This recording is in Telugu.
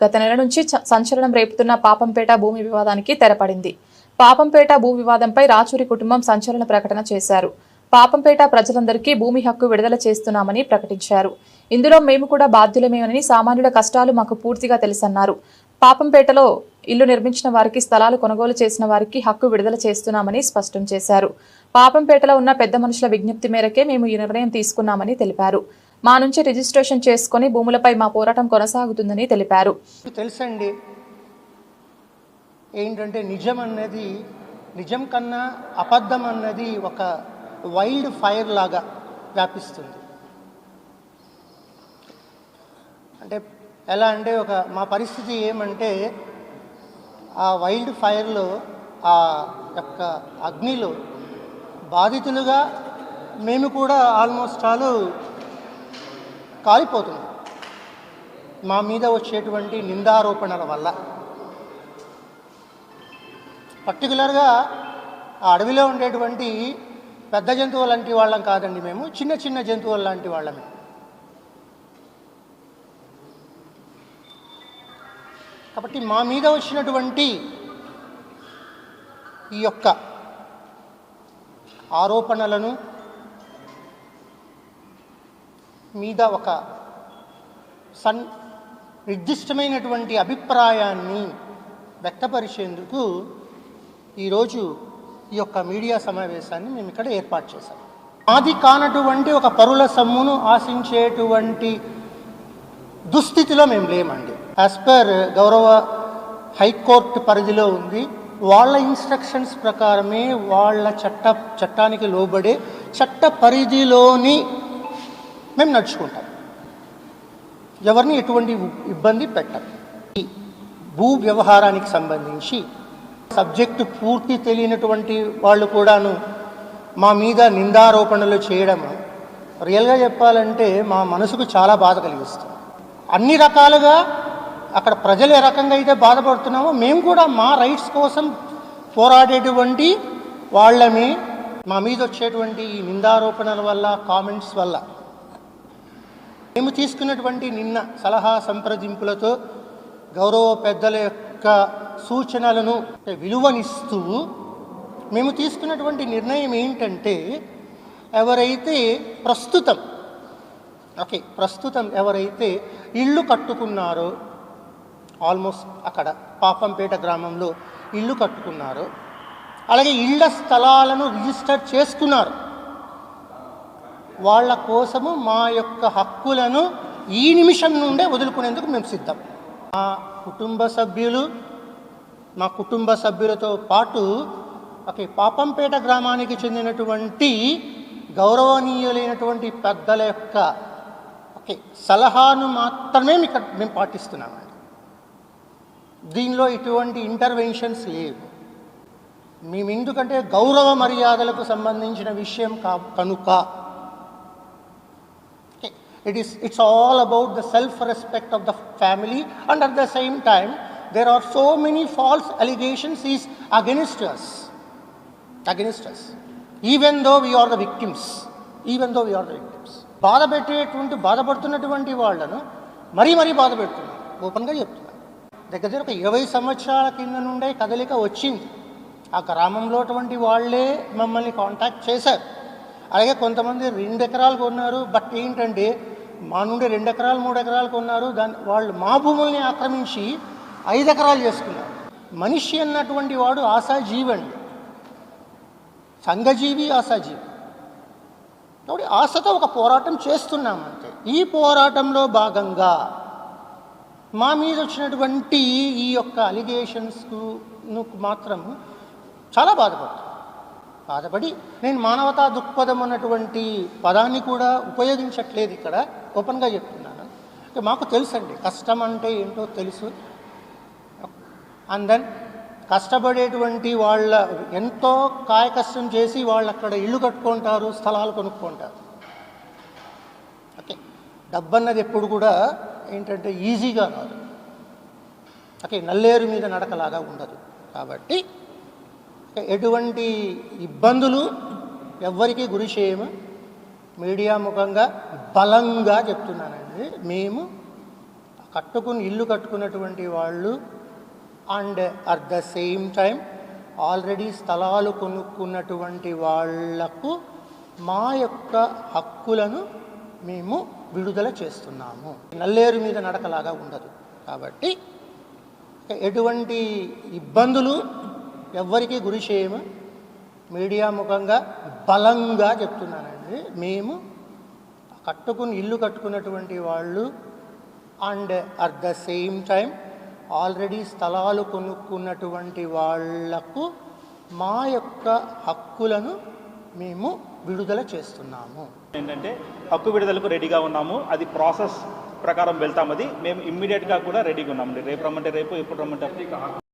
గత నెల నుంచి సంచలనం రేపుతున్న పాపంపేట భూమి వివాదానికి తెరపడింది. పాపంపేట భూ వివాదంపై రాచూరి కుటుంబం సంచలన ప్రకటన చేశారు. పాపంపేట ప్రజలందరికీ భూమి హక్కు విడుదల చేస్తున్నామని ప్రకటించారు. ఇందులో మేము కూడా బాధ్యులమేమని సామాన్యుల కష్టాలు మాకు పూర్తిగా తెలుసన్నారు. పాపంపేటలో ఇల్లు నిర్మించిన వారికి స్థలాలు కొనుగోలు చేసిన వారికి హక్కు విడుదల చేస్తున్నామని స్పష్టం చేశారు. పాపంపేటలో ఉన్న పెద్ద మనుషుల విజ్ఞప్తి మేరకే మేము ఈ నిర్ణయం తీసుకున్నామని తెలిపారు. మా నుంచి రిజిస్ట్రేషన్ చేసుకుని భూములపై మా పోరాటం కొనసాగుతుందని తెలిపారు. తెలుసండి ఏంటంటే నిజం అన్నది నిజం కన్నా అబద్ధం అన్నది ఒక వైల్డ్ ఫైర్ లాగా వ్యాపిస్తుంది. అంటే ఎలా అంటే ఒక మా పరిస్థితి ఏమంటే ఆ వైల్డ్ ఫైర్లో ఆ యొక్క అగ్నిలో బాధితులుగా మేము కూడా ఆల్మోస్ట్ ఆల్ కాలిపోతుంది. మా మీద వచ్చేటువంటి నిందారోపణల వల్ల. పర్టికులర్గా ఆ అడవిలో ఉండేటువంటి పెద్ద జంతువులు లాంటి వాళ్ళం కాదండి మేము. చిన్న చిన్న జంతువులు లాంటి వాళ్ళమే. కాబట్టి మా మీద వచ్చినటువంటి ఈ యొక్క ఆరోపణలను మీద ఒక సన్ నిర్దిష్టమైనటువంటి అభిప్రాయాన్ని వ్యక్తపరిచేందుకు ఈరోజు ఈ యొక్క మీడియా సమావేశాన్ని మేము ఇక్కడ ఏర్పాటు చేశాం. మాది కానటువంటి ఒక పరుల సమ్మును ఆశించేటువంటి దుస్థితిలో మేము లేమండి. యాజ్ పర్ గౌరవ హైకోర్టు పరిధిలో ఉంది. వాళ్ళ ఇన్స్ట్రక్షన్స్ ప్రకారమే వాళ్ళ చట్ట చట్టానికి లోబడే చట్ట పరిధిలోని మేము నడుచుకుంటాం. ఎవరిని ఎటువంటి ఇబ్బంది పెట్టం భూ వ్యవహారానికి సంబంధించి సబ్జెక్టు పూర్తి తెలియనటువంటి వాళ్ళు కూడాను మా మీద నిందారోపణలు చేయడం రియల్గా చెప్పాలంటే మా మనసుకు చాలా బాధ కలిగిస్తుంది. అన్ని రకాలుగా అక్కడ ప్రజలు ఏ రకంగా అయితే బాధపడుతున్నామో మేము కూడా మా రైట్స్ కోసం పోరాడేటువంటి వాళ్ళమే. మా మీద వచ్చేటువంటి ఈ నిందారోపణల వల్ల కామెంట్స్ వల్ల మేము తీసుకున్నటువంటి నిన్న సలహా సంప్రదింపులతో గౌరవ పెద్దల యొక్క సూచనలను విలువనిస్తూ మేము తీసుకున్నటువంటి నిర్ణయం ఏంటంటే ఎవరైతే ప్రస్తుతం ఓకే ప్రస్తుతం ఎవరైతే ఇల్లు కట్టుకున్నారో ఆల్మోస్ట్ అక్కడ పాపంపేట గ్రామంలో ఇల్లు కట్టుకున్నారో అలాగే ఇళ్ళ స్థలాలను రిజిస్టర్ చేసుకున్నారు. వాళ్ళ కోసము మా యొక్క హక్కులను ఈ నిమిషం నుండే వదులుకునేందుకు మేము సిద్ధం. మా కుటుంబ సభ్యులు మా కుటుంబ సభ్యులతో పాటు ఓకే పాపంపేట గ్రామానికి చెందినటువంటి గౌరవనీయులైనటువంటి పెద్దల యొక్క ఓకే సలహాను మాత్రమే ఇక్కడ మేము పాటిస్తున్నామండి దీనిలో ఇటువంటి ఇంటర్వెన్షన్స్ లేవు. మేము ఎందుకంటే గౌరవ మర్యాదలకు సంబంధించిన విషయం కా కనుక it is it's all about the self respect of the family and at the same time there are so many false allegations is against us against us even though we are the victims even though we are the victims బాధ పెట్టేటువంటి బాధపడుతున్నటువంటి వాళ్ళను మరీ మరీ బాధ ఓపెన్గా చెప్తున్నాను దగ్గర దగ్గర ఒక ఇరవై సంవత్సరాల కింద నుండే కదలిక వచ్చింది. ఆ గ్రామంలో అటువంటి వాళ్ళే మమ్మల్ని కాంటాక్ట్ చేశారు. అలాగే కొంతమంది రెండు ఎకరాలు కొన్నారు. బట్ ఏంటంటే మా నుండి రెండు ఎకరాలు మూడు ఎకరాలు కొన్నారు. దాని వాళ్ళు మా భూముల్ని ఆక్రమించి ఐదు ఎకరాలు చేసుకున్నారు. మనిషి అన్నటువంటి వాడు ఆశాజీవి అండి. సంఘజీవి ఆశాజీవి. కాబట్టి ఆశతో ఒక పోరాటం చేస్తున్నామంతే ఈ పోరాటంలో భాగంగా మా మీద వచ్చినటువంటి ఈ యొక్క అలిగేషన్స్కు మాత్రం చాలా బాధపడుతుంది బాధపడి నేను మానవతా దృక్పథం అన్నటువంటి పదాన్ని కూడా ఉపయోగించట్లేదు ఇక్కడ. ఓపెన్గా చెప్తున్నాను. మాకు తెలుసండి కష్టం అంటే ఏంటో తెలుసు. అండ్ దెన్ కష్టపడేటువంటి వాళ్ళ ఎంతో కాయ కష్టం చేసి వాళ్ళు అక్కడ ఇల్లు కట్టుకుంటారు స్థలాలు కొనుక్కుంటారు. ఓకే డబ్బన్నది ఎప్పుడు కూడా ఏంటంటే ఈజీగా రాదు ఓకే నల్లేరు మీద నడకలాగా ఉండదు. కాబట్టి ఎటువంటి ఇబ్బందులు ఎవ్వరికీ గురి చేయము మీడియా ముఖంగా బలంగా చెప్తున్నానండి మేము కట్టుకుని ఇల్లు కట్టుకున్నటువంటి వాళ్ళు and at the same time already స్థలాలు కొనుక్కున్నటువంటి వాళ్ళకు మా యొక్క హక్కులను మేము విడుదల చేస్తున్నాము. నల్లేరు మీద నడకలాగా ఉండదు కాబట్టి ఎటువంటి ఇబ్బందులు ఎవ్వరికీ గురి చేయము మీడియా ముఖంగా బలంగా చెప్తున్నానండి మేము కట్టుకుని ఇల్లు కట్టుకున్నటువంటి వాళ్ళు and at the same time already స్థలాలు కొనుక్కున్నటువంటి వాళ్ళకు మా యొక్క హక్కులను మేము విడుదల చేస్తున్నాము. ఏంటంటే హక్కు విడుదలకు రెడీగా ఉన్నాము. అది ప్రాసెస్ ప్రకారం వెళ్తామది. మేము ఇమ్మీడియట్గా కూడా రెడీగా ఉన్నామండి. రేపు రమ్మంటే రేపు ఎప్పుడు రమ్మంటే